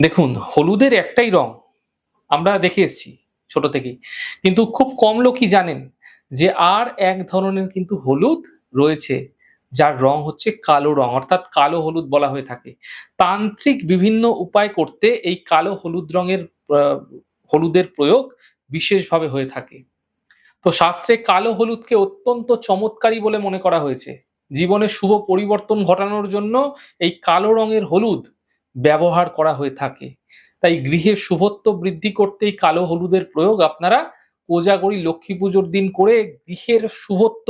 দেখুন, হলুদের একটাই রং আমরা দেখে এসেছি ছোট থেকেই। কিন্তু খুব কম লোকই জানেন যে আর এক ধরনের কিন্তু হলুদ রয়েছে, যার রং হচ্ছে কালো রং, অর্থাৎ কালো হলুদ বলা হয়ে থাকে। তান্ত্রিক বিভিন্ন উপায় করতে এই কালো হলুদ রঙের হলুদের প্রয়োগ বিশেষভাবে হয়ে থাকে। তো শাস্ত্রে কালো হলুদকে অত্যন্ত চমৎকারী বলে মনে করা হয়েছে। জীবনে শুভ পরিবর্তন ঘটানোর জন্য এই কালো রঙের হলুদ ব্যবহার করা হয়ে থাকে। তাই গৃহে শুভত্ব বৃদ্ধি করতেই কালো হলুদের প্রয়োগ আপনারা কোজাগরি লক্ষ্মী পুজোর দিন করে গৃহের শুভত্ব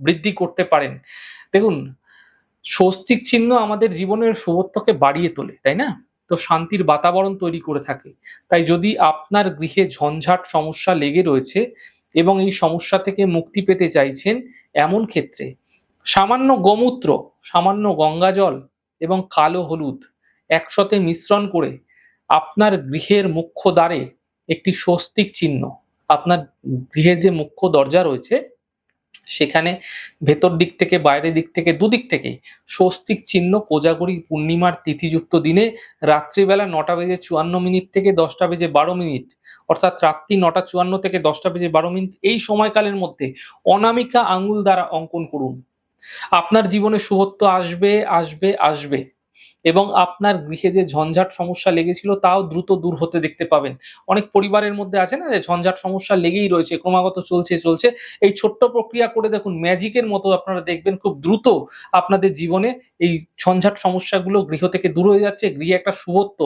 বৃদ্ধি করতে পারেন। দেখুন, স্বস্তিক চিহ্ন আমাদের জীবনের শুভত্বকে বাড়িয়ে তোলে, তাই না? তো শান্তির বাতাবরণ তৈরি করে থাকে। তাই যদি আপনার গৃহে ঝঞ্ঝাট সমস্যা লেগে রয়েছে এবং এই সমস্যা থেকে মুক্তি পেতে চাইছেন এমন ক্ষেত্রে সামান্য গোমূত্র, সামান্য গঙ্গাজল এবং কালো হলুদ একসাথে মিশ্রণ করে আপনার গৃহের মুখ্য দ্বারে একটি স্বস্তিক চিহ্ন, আপনার গৃহের যে মুখ্য দরজা রয়েছে, সেখানে ভেতর দিক থেকে বাইরের দিক থেকে, দুদিক থেকেই স্বস্তিক চিহ্ন কোজাগরি পূর্ণিমার তিথিযুক্ত দিনে রাত্রিবেলা নটা বেজে চুয়ান্ন মিনিট থেকে দশটা বেজে বারো মিনিট, অর্থাৎ রাত্রি নটা চুয়ান্ন থেকে দশটা বেজে বারো মিনিট এই সময়কালের মধ্যে অনামিকা আঙ্গুল দ্বারা অঙ্কন করুন। আপনার জীবনে শুভত্ব আসবে আসবে আসবে। এবং আপনার গৃহে যে ঝঞ্ঝাট সমস্যা লেগেছিল, তাও দ্রুত দূর হতে দেখতে পাবেন। অনেক পরিবারের মধ্যে আছে না, যে ঝঞ্ঝাট সমস্যা লেগেই রয়েছে, ক্রমাগত চলছে চলছে। এই ছোট্ট প্রক্রিয়া করে দেখুন ম্যাজিকের মতো আপনারা দেখবেন খুব দ্রুত আপনাদের জীবনে এই ঝঞ্ঝাট সমস্যাগুলো গৃহ থেকে দূর হয়ে যাচ্ছে। গৃহে একটা শুভত্ব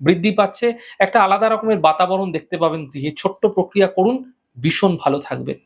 বৃদ্ধি পাচ্ছে। একটা আলাদা রকমের বাতাবরণ দেখতে পাবেন গৃহে। ছোট্ট প্রক্রিয়া করুন, ভীষণ ভালো থাকবেন